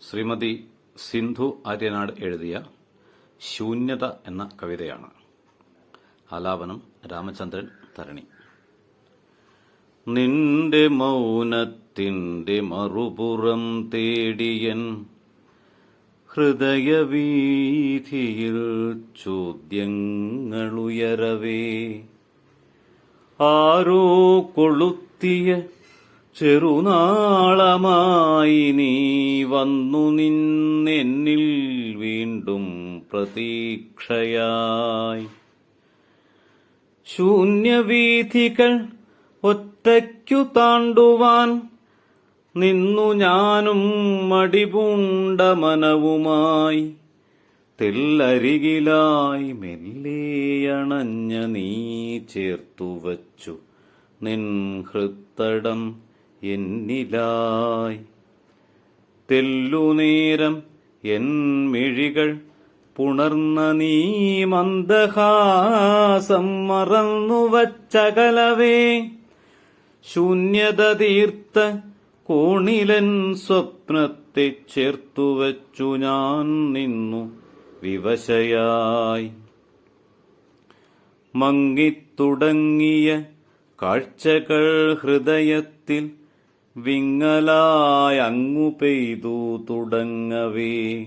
ശ്രീമതി സിന്ധു ആര്യനാട് എഴുതിയ ശൂന്യത എന്ന കവിതയാണ്. ആലാപനം രാമചന്ദ്രൻ തരണി. നിന്റെ മൗനത്തിന്റെ മറുപുറം തേടിയൻ ഹൃദയവീഥിയിൽ ചോദ്യങ്ങളുയരവേ. ആരോ കൊളുത്തിയ ചെറുനാളമായി നീ വന്നു നിന്നെന്നിൽ വീണ്ടും പ്രതീക്ഷയായി. ശൂന്യവീഥികൾ ഒറ്റയ്ക്കു താണ്ടുവാൻ നിന്നു ഞാനും മടിപൂണ്ട മനവുമായി തെല്ലരികിലായി മെല്ലേയണഞ്ഞ നീ ചേർത്തുവച്ചു നിൻ ഹൃത്തടം. എന്നിലായി. തെല്ലുനേരം എൻ മിഴികൾ പുണർന്ന നീ മന്ദഹാസം മറന്നു വച്ചകലവേ. ശൂന്യത തീർത്ത കോണിലൻ സ്വപ്നത്തെ ചേർത്തുവച്ചു ഞാൻ നിന്നു വിവശയായി. മങ്ങിത്തുടങ്ങിയ കാഴ്ചകൾ ഹൃദയത്തിൽ വിങ്ങലായി അങ്ങു പെയ്തു തുടങ്ങവേ.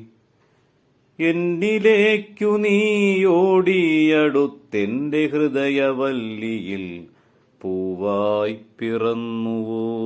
എന്നിലേക്കു നീ ഓടിയടുത്തെന്റെ ഹൃദയവല്ലിയിൽ പൂവായി പിറന്നുവോ?